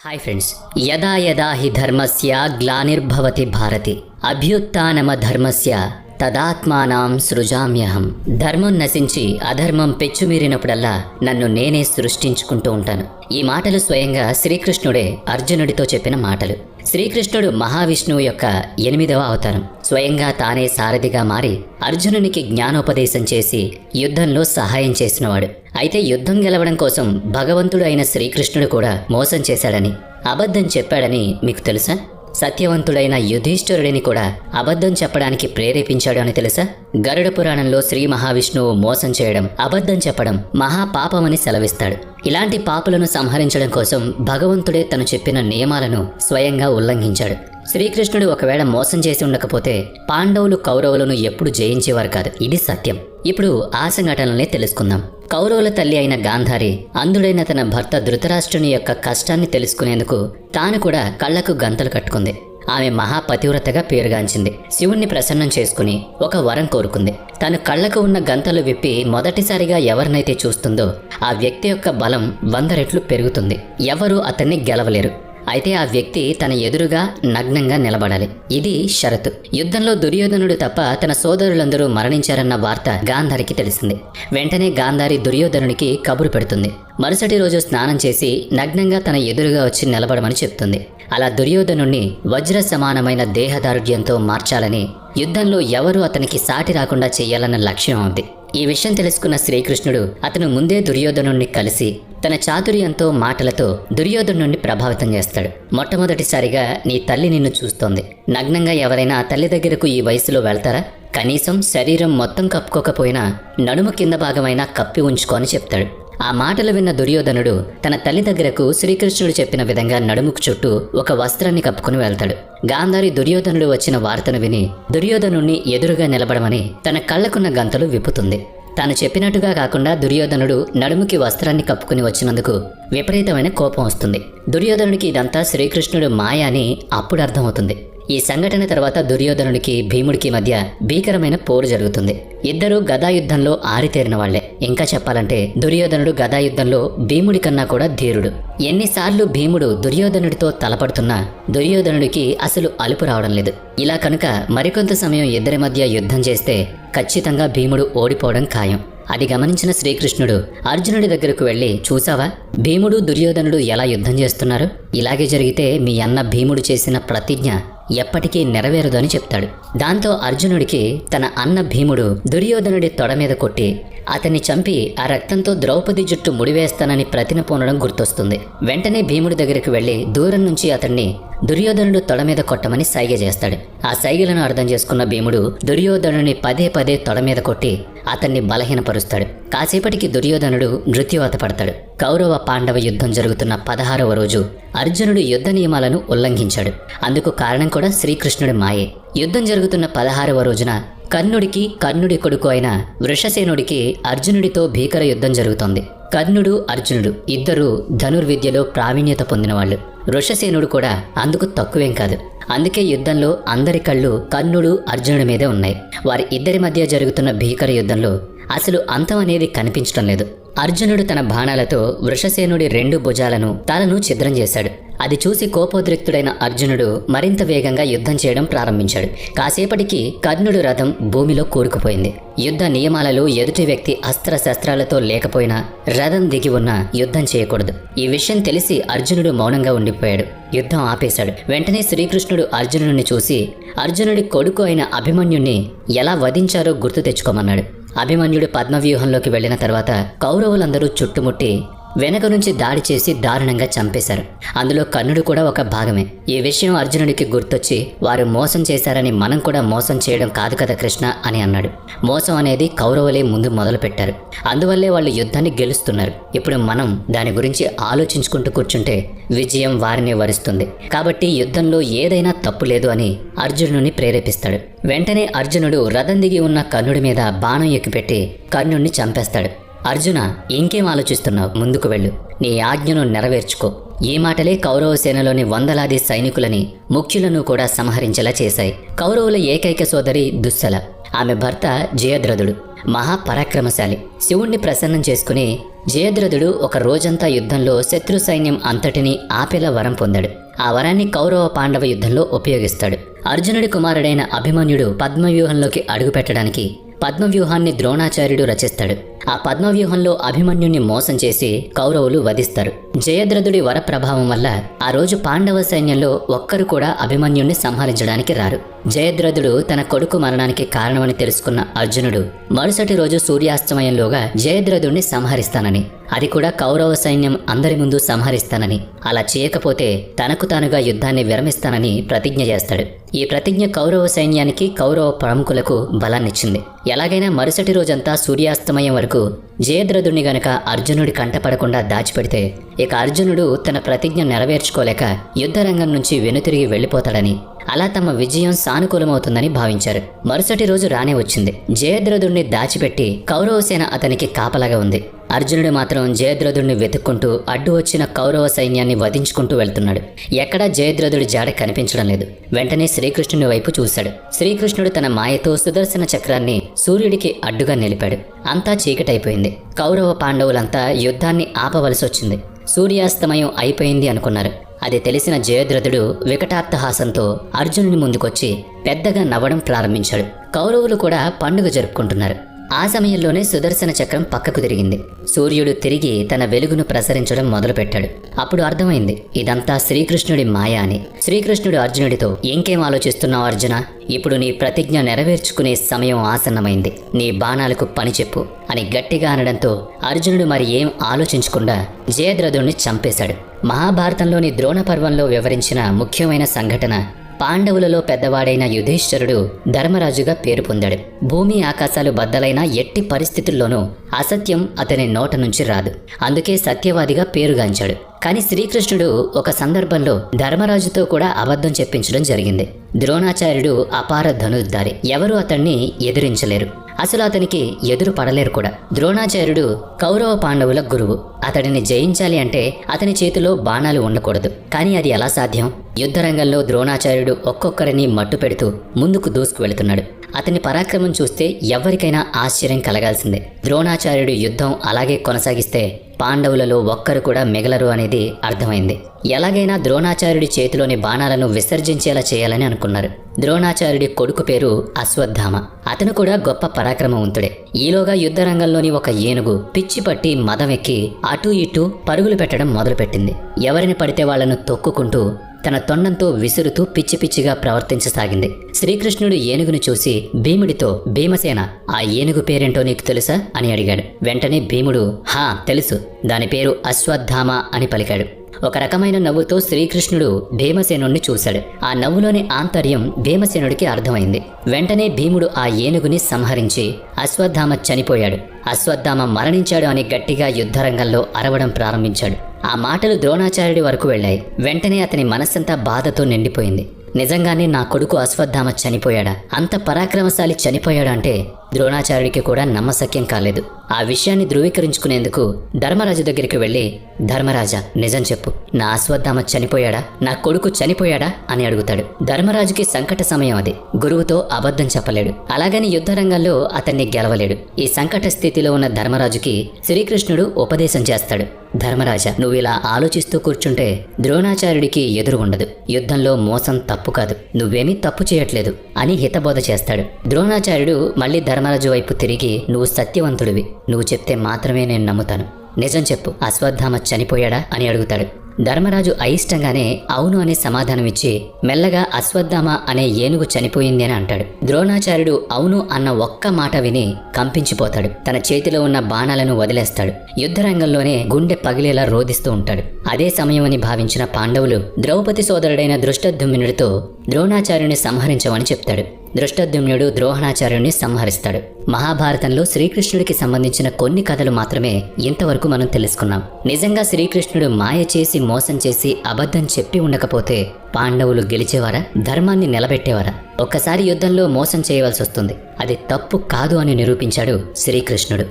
Hi friends యదా యదా హి ధర్మస్య గ్లానిర్భవతి భారతి అభ్యుత్నమ ధర్మస్య తదాత్మానాం సృజామ్యహం. ధర్మం నశించి అధర్మం పెచ్చుమీరినప్పుడల్లా నన్ను నేనే సృష్టించుకుంటూ ఉంటాను. ఈ మాటలు స్వయంగా శ్రీకృష్ణుడే అర్జునుడితో చెప్పిన మాటలు. శ్రీకృష్ణుడు మహావిష్ణువు యొక్క ఎనిమిదవ అవతారం. స్వయంగా తానే సారథిగా మారి అర్జునునికి జ్ఞానోపదేశం చేసి యుద్ధంలో సహాయం చేసినవాడు. అయితే యుద్ధం గెలవడం కోసం భగవంతుడు అయిన శ్రీకృష్ణుడు కూడా మోసం చేశాడని అబద్ధం చెప్పాడని మీకు తెలుసా? సత్యవంతుడైన యుధిష్ఠిరుడిని కూడా అబద్ధం చెప్పడానికి ప్రేరేపించాడు అని తెలుసా? గరుడ పురాణంలో శ్రీ మహావిష్ణువు మోసం చేయడం అబద్ధం చెప్పడం మహాపాపమని సెలవిస్తాడు. ఇలాంటి పాపులను సంహరించడం కోసం భగవంతుడే తను చెప్పిన నియమాలను స్వయంగా ఉల్లంఘించాడు. శ్రీకృష్ణుడు ఒకవేళ మోసం చేసి ఉండకపోతే పాండవులు కౌరవులను ఎప్పుడు జయించేవారు కాదు. ఇది సత్యం. ఇప్పుడు ఆ సంఘటనలే తెలుసుకుందాం. కౌరవుల తల్లి అయిన గాంధారి అంధుడైన తన భర్త ధృతరాష్ట్రుని యొక్క కష్టాన్ని తెలుసుకునేందుకు తాను కూడా కళ్ళకు గంతలు కట్టుకుంది. ఆమె మహాపతివ్రతగా పేరుగాంచింది. శివుణ్ణి ప్రసన్నం చేసుకుని ఒక వరం కోరుకుంది. తను కళ్ళకు ఉన్న గంతలు విప్పి మొదటిసారిగా ఎవరినైతే చూస్తుందో ఆ వ్యక్తి యొక్క బలం వంద రెట్లు పెరుగుతుంది. ఎవరూ అతన్ని గెలవలేరు. అయితే ఆ వ్యక్తి తన ఎదురుగా నగ్నంగా నిలబడాలి. ఇది షరతు. యుద్ధంలో దుర్యోధనుడు తప్ప తన సోదరులందరూ మరణించారన్న వార్త గాంధారికి తెలిసింది. వెంటనే గాంధారి దుర్యోధనునికి కబురు పెడుతుంది. మరుసటి రోజు స్నానం చేసి నగ్నంగా తన ఎదురుగా వచ్చి నిలబడమని చెప్తుంది. అలా దుర్యోధనుణ్ణి వజ్ర సమానమైన దేహదారుఢ్యంతో మార్చాలని యుద్ధంలో ఎవరు అతనికి సాటి రాకుండా చేయాలన్న లక్ష్యం ఉంది. ఈ విషయం తెలుసుకున్న శ్రీకృష్ణుడు అతను ముందే దుర్యోధనుణ్ణి కలిసి తన చాతుర్యంతో మాటలతో దుర్యోధనుణ్ణి ప్రభావితం చేస్తాడు. మొట్టమొదటిసారిగా నీ తల్లి నిన్ను చూస్తోంది. నగ్నంగా ఎవరైనా తల్లి దగ్గరకు ఈ వయసులో వెళ్తారా? కనీసం శరీరం మొత్తం కప్పుకోకపోయినా నడుము కింద భాగమైనా కప్పి ఉంచుకొని చెప్తాడు. ఆ మాటలు విన్న దుర్యోధనుడు తన తల్లి దగ్గరకు శ్రీకృష్ణుడు చెప్పిన విధంగా నడుముకు చుట్టూ ఒక వస్త్రాన్ని కప్పుకుని వెళ్తాడు. గాంధారి దుర్యోధనుడు వచ్చిన వార్తను విని దుర్యోధనుణ్ణి ఎదురుగా నిలబడమని తన కళ్ళకున్న గంతలు విప్పుతుంది. తాను చెప్పినట్టుగా కాకుండా దుర్యోధనుడు నడుముకి వస్త్రాన్ని కప్పుకుని వచ్చినందుకు విపరీతమైన కోపం వస్తుంది. దుర్యోధనుడికి ఇదంతా శ్రీకృష్ణుడు మాయ అని అప్పుడు అర్థమవుతుంది. ఈ సంఘటన తర్వాత దుర్యోధనుడికి భీముడికి మధ్య భీకరమైన పోరు జరుగుతుంది. ఇద్దరూ గదాయుద్ధంలో ఆరితేరిన వాళ్ళే. ఇంకా చెప్పాలంటే దుర్యోధనుడు గదాయుద్ధంలో భీముడి కన్నా కూడా ధీరుడు. ఎన్నిసార్లు భీముడు దుర్యోధనుడితో తలపడుతున్నా దుర్యోధనుడికి అసలు అలుపు రావడం లేదు. ఇలా కనుక మరికొంత సమయం ఇద్దరి మధ్య యుద్ధం చేస్తే ఖచ్చితంగా భీముడు ఓడిపోవడం ఖాయం. అది గమనించిన శ్రీకృష్ణుడు అర్జునుడి దగ్గరకు వెళ్ళి చూసావా భీముడు దుర్యోధనుడు ఎలా యుద్ధం చేస్తున్నారు? ఇలాగే జరిగితే మీ అన్న భీముడు చేసిన ప్రతిజ్ఞ ఎప్పటికీ నెరవేరదు అని చెప్తాడు. దాంతో అర్జునుడికి తన అన్న భీముడు దుర్యోధనుడి తొడ మీద కొట్టి అతన్ని చంపి ఆ రక్తంతో ద్రౌపది జుట్టు ముడివేస్తానని ప్రతిన పూనడం గుర్తొస్తుంది. వెంటనే భీముడి దగ్గరికి వెళ్ళి దూరం నుంచి అతన్ని దుర్యోధనుడు తొడ మీద కొట్టమని సైగ చేస్తాడు. ఆ సైగలను అర్థం చేసుకున్న భీముడు దుర్యోధనుని పదే పదే తొడ మీద కొట్టి అతన్ని బలహీనపరుస్తాడు. కాసేపటికి దుర్యోధనుడు మృత్యువాత పడతాడు. కౌరవ పాండవ యుద్ధం జరుగుతున్న పదహారవ రోజు అర్జునుడు యుద్ధ నియమాలను ఉల్లంఘించాడు. అందుకు కారణం కూడా శ్రీకృష్ణుడి మాయే. యుద్ధం జరుగుతున్న పదహారవ రోజున కర్ణుడికి కర్ణుడి కొడుకు అయిన వృషసేనుడికి అర్జునుడితో భీకర యుద్ధం జరుగుతోంది. కర్ణుడు అర్జునుడు ఇద్దరూ ధనుర్విద్యలో ప్రావీణ్యత పొందినవాళ్ళు. వృషసేనుడు కూడా అందుకు తక్కువేం కాదు. అందుకే యుద్ధంలో అందరి కళ్ళు కర్ణుడు అర్జునుడి మీదే ఉన్నాయి. వారి ఇద్దరి మధ్య జరుగుతున్న భీకర యుద్ధంలో అసలు అంతం అనేది కనిపించడం లేదు. అర్జునుడు తన బాణాలతో వృషసేనుడి రెండు భుజాలను తలను ఛిద్రం చేశాడు. అది చూసి కోపోద్రిక్తుడైన అర్జునుడు మరింత వేగంగా యుద్ధం చేయడం ప్రారంభించాడు. కాసేపటికి కర్ణుడు రథం భూమిలో కూరుకుపోయింది. యుద్ధ నియమాలలో ఎదుటి వ్యక్తి అస్త్రశస్త్రాలతో లేకపోయినా రథం దిగి ఉన్న యుద్ధం చేయకూడదు. ఈ విషయం తెలిసి అర్జునుడు మౌనంగా ఉండిపోయాడు. యుద్ధం ఆపేశాడు. వెంటనే శ్రీకృష్ణుడు అర్జునుడిని చూసి అర్జునుడి కొడుకు అయిన అభిమన్యుణ్ణి ఎలా వధించారో గుర్తు తెచ్చుకోమన్నాడు. అభిమన్యుడు పద్మవ్యూహంలోకి వెళ్ళిన తర్వాత కౌరవులందరూ చుట్టుముట్టి వెనక నుంచి దాడి చేసి దారుణంగా చంపేశారు. అందులో కర్ణుడు కూడా ఒక భాగమే. ఈ విషయం అర్జునుడికి గుర్తొచ్చి వారు మోసం చేశారని మనం కూడా మోసం చేయడం కాదు కదా కృష్ణ అని అన్నాడు. మోసం అనేది కౌరవులే ముందు మొదలుపెట్టారు. అందువల్లే వాళ్ళు యుద్ధాన్ని గెలుస్తున్నారు. ఇప్పుడు మనం దాని గురించి ఆలోచించుకుంటూ కూర్చుంటే విజయం వారిని వరిస్తుంది. కాబట్టి యుద్ధంలో ఏదైనా తప్పు లేదు అని అర్జునుడిని ప్రేరేపిస్తాడు. వెంటనే అర్జునుడు రథం దిగి ఉన్న కర్ణుడి మీద బాణం ఎక్కిపెట్టి కర్ణుడిని చంపేస్తాడు. అర్జున ఇంకేం ఆలోచిస్తున్నావు? ముందుకు వెళ్ళు. నీ ఆజ్ఞను నెరవేర్చుకో. ఈ మాటలే కౌరవ సేనలోని వందలాది సైనికులని ముఖ్యులను కూడా సంహరించేలా చేశాయి. కౌరవుల ఏకైక సోదరి దుస్సల. ఆమె భర్త జయద్రథుడు. మహాపరాక్రమశాలి శివుణ్ణి ప్రసన్నం చేసుకుని జయద్రథుడు ఒక రోజంతా యుద్ధంలో శత్రు సైన్యం అంతటిని ఆపేలా వరం పొందాడు. ఆ వరాన్ని కౌరవ పాండవ యుద్ధంలో ఉపయోగిస్తాడు. అర్జునుడి కుమారుడైన అభిమన్యుడు పద్మవ్యూహంలోకి అడుగుపెట్టడానికి పద్మవ్యూహాన్ని ద్రోణాచార్యుడు రచిస్తాడు. ఆ పద్మవ్యూహంలో అభిమన్యుణ్ణి మోసం చేసి కౌరవులు వధిస్తారు. జయద్రథుడి వర ప్రభావం వల్ల ఆ రోజు పాండవ సైన్యంలో ఒక్కరు కూడా అభిమన్యుణ్ణి సంహరించడానికి రారు. జయద్రథుడు తన కొడుకు మరణానికి కారణమని తెలుసుకున్న అర్జునుడు మరుసటి రోజు సూర్యాస్తమయంలోగా జయద్రథుడిని సంహరిస్తానని అది కూడా కౌరవ సైన్యం అందరి ముందు సంహరిస్తానని అలా చేయకపోతే తనకు తానుగా యుద్ధాన్ని విరమిస్తానని ప్రతిజ్ఞ చేస్తాడు. ఈ ప్రతిజ్ఞ కౌరవ సైన్యానికి కౌరవ ప్రముఖులకు బలాన్నిచ్చింది. ఎలాగైనా మరుసటి రోజంతా సూర్యాస్తమయం వరకు జయద్రథుణ్ణి గనక అర్జునుడి కంటపడకుండా దాచిపెడితే ఇక అర్జునుడు తన ప్రతిజ్ఞ నెరవేర్చుకోలేక యుద్ధరంగం నుంచి వెనుతిరిగి వెళ్ళిపోతాడని. అలా తమ విజయం సానుకూలమవుతుందని భావించారు. మరుసటి రోజు రానే వచ్చింది. జయద్రథుణ్ణి దాచిపెట్టి కౌరవసేన అతనికి కాపలాగా ఉంది. అర్జునుడు మాత్రం జయద్రథుడిని వెతుక్కుంటూ అడ్డు వచ్చిన కౌరవ సైన్యాన్ని వధించుకుంటూ వెళ్తున్నాడు. ఎక్కడా జయద్రథుడి జాడ కనిపించడం లేదు. వెంటనే శ్రీకృష్ణుని వైపు చూశాడు. శ్రీకృష్ణుడు తన మాయతో సుదర్శన చక్రాన్ని సూర్యుడికి అడ్డుగా నిలిపాడు. అంతా చీకటైపోయింది. కౌరవ పాండవులంతా యుద్ధాన్ని ఆపవలసి వచ్చింది. సూర్యాస్తమయం అయిపోయింది అనుకున్నారు. అది తెలిసిన జయద్రథుడు వికటార్థహాసంతో అర్జునుని ముందుకొచ్చి పెద్దగా నవ్వడం ప్రారంభించాడు. కౌరవులు కూడా పండుగ జరుపుకుంటున్నారు. ఆ సమయంలోనే సుదర్శన చక్రం పక్కకు తిరిగింది. సూర్యుడు తిరిగి తన వెలుగును ప్రసరించడం మొదలుపెట్టాడు. అప్పుడు అర్థమైంది ఇదంతా శ్రీకృష్ణుడి మాయ అని. శ్రీకృష్ణుడు అర్జునుడితో ఇంకేం ఆలోచిస్తున్నావు అర్జున? ఇప్పుడు నీ ప్రతిజ్ఞ నెరవేర్చుకునే సమయం ఆసన్నమైంది. నీ బాణాలకు పని చెప్పు అని గట్టిగా అనడంతో అర్జునుడు మరి ఏం ఆలోచించకుండా జయద్రథుణ్ణి చంపేశాడు. మహాభారతంలోని ద్రోణ పర్వంలో వివరించిన ముఖ్యమైన సంఘటన పాండవులలో పెద్దవాడైన యుధిష్ఠరుడు ధర్మరాజుగా పేరు పొందాడు. భూమి ఆకాశాలు బద్దలైన ఎట్టి పరిస్థితుల్లోనూ అసత్యం అతని నోట నుంచి రాదు. అందుకే సత్యవాదిగా పేరుగాంచాడు. కానీ శ్రీకృష్ణుడు ఒక సందర్భంలో ధర్మరాజుతో కూడా అబద్ధం చెప్పించడం జరిగింది. ద్రోణాచార్యుడు అపార ధనుర్ధారి. ఎవరు అతన్ని ఎదిరించలేరు. అసలు అతనికి ఎదురు పడలేరు కూడా. ద్రోణాచార్యుడు కౌరవ పాండవుల గురువు. అతడిని జయించాలి అంటే అతని చేతిలో బాణాలు ఉండకూడదు. కానీ అది ఎలా సాధ్యం? యుద్ధరంగంలో ద్రోణాచార్యుడు ఒక్కొక్కరిని మట్టు పెడుతూ ముందుకు దూసుకు వెళుతున్నాడు అతని పరాక్రమం చూస్తే ఎవరికైనా ఆశ్చర్యం కలగాల్సిందే. ద్రోణాచార్యుడి యుద్ధం అలాగే కొనసాగిస్తే పాండవులలో ఒక్కరు కూడా మిగలరు అనేది అర్థమైంది. ఎలాగైనా ద్రోణాచార్యుడి చేతిలోని బాణాలను విసర్జించేలా చేయాలని అనుకున్నారు. ద్రోణాచార్యుడి కొడుకు పేరు అశ్వత్థామ. అతను కూడా గొప్ప పరాక్రమవంతుడే. ఈలోగా యుద్ధరంగంలోని ఒక ఏనుగు పిచ్చి పట్టి ఎక్కి అటూ ఇటూ పరుగులు పెట్టడం మొదలుపెట్టింది. ఎవరిని పడితే వాళ్ళను తొక్కుకుంటూ తన తొండంతో విసురుతూ పిచ్చి పిచ్చిగా ప్రవర్తించసాగింది. శ్రీకృష్ణుడు ఏనుగును చూసి భీముడితో భీమసేన ఆ ఏనుగు పేరేంటో నీకు తెలుసా? అని అడిగాడు. వెంటనే భీముడు హా తెలుసు. దాని పేరు అశ్వత్థామ అని పలికాడు. ఒక రకమైన నవ్వుతో శ్రీకృష్ణుడు భీమసేనుణ్ణి చూశాడు. ఆ నవ్వులోని ఆంతర్యం భీమసేనుడికి అర్థమైంది. వెంటనే భీముడు ఆ ఏనుగుని సంహరించి అశ్వత్థామ చనిపోయాడు. అశ్వత్థామ మరణించాడు అని గట్టిగా యుద్ధరంగంలో అరవడం ప్రారంభించాడు. ఆ మాటలు ద్రోణాచార్యుడి వరకు వెళ్ళాయి. వెంటనే అతని మనస్సంతా బాధతో నిండిపోయింది. నిజంగానే నా కొడుకు అశ్వత్థామ చనిపోయాడా? అంత పరాక్రమశాలి చనిపోయాడా అంటే ద్రోణాచార్యుడికి కూడా నమ్మశక్యం కాలేదు. ఆ విషయాన్ని ధృవీకరించుకునేందుకు ధర్మరాజు దగ్గరికి వెళ్ళి ధర్మరాజా నిజం చెప్పు. నా అశ్వత్థామ చనిపోయాడా? నా కొడుకు చనిపోయాడా? అని అడుగుతాడు. ధర్మరాజుకి సంకట సమయం అది. గురువుతో అబద్ధం చెప్పలేడు. అలాగని యుద్ధరంగంలో అతన్ని గెలవలేడు. ఈ సంకట స్థితిలో ఉన్న ధర్మరాజుకి శ్రీకృష్ణుడు ఉపదేశం చేస్తాడు. ధర్మరాజా నువ్వు ఇలా ఆలోచిస్తూ కూర్చుంటే ద్రోణాచార్యుడికి ఎదురు ఉండదు. యుద్ధంలో మోసం తప్పు కాదు. నువ్వేమీ తప్పు చేయట్లేదు అని హితబోధ చేస్తాడు. ద్రోణాచార్యుడు మళ్ళీ ధర్మరాజు వైపు తిరిగి నువ్వు సత్యవంతుడివి. నువ్వు చెప్తే మాత్రమే నేను నమ్ముతాను. నిజం చెప్పు. అశ్వత్థామ చనిపోయాడా? అని అడుగుతాడు. ధర్మరాజు అయిష్టంగానే అవును అనే సమాధానమిచ్చి మెల్లగా అశ్వత్థామ అనే ఏనుగు చనిపోయింది అని అంటాడు. ద్రోణాచార్యుడు అవును అన్న ఒక్క మాట విని కంపించిపోతాడు. తన చేతిలో ఉన్న బాణాలను వదిలేస్తాడు. యుద్ధరంగంలోనే గుండె పగిలేలా రోధిస్తూ ఉంటాడు. అదే సమయమని భావించిన పాండవులు ద్రౌపది సోదరుడైన దృష్టద్యుమ్నుడితో ద్రోణాచార్యుని సంహరించమని చెప్తాడు. దృష్టద్యుమ్నుడు ద్రోహణాచార్యుని సంహరిస్తాడు. మహాభారతంలో శ్రీకృష్ణుడికి సంబంధించిన కొన్ని కథలు మాత్రమే ఇంతవరకు మనం తెలుసుకున్నాం. నిజంగా శ్రీకృష్ణుడు మాయ చేసి మోసం చేసి అబద్ధం చెప్పి ఉండకపోతే పాండవులు గెలిచేవారా? ధర్మాన్ని నిలబెట్టేవారా? ఒక్కసారి యుద్ధంలో మోసం చేయవలసి వస్తుంది అది తప్పు కాదు అని నిరూపించాడు శ్రీకృష్ణుడు.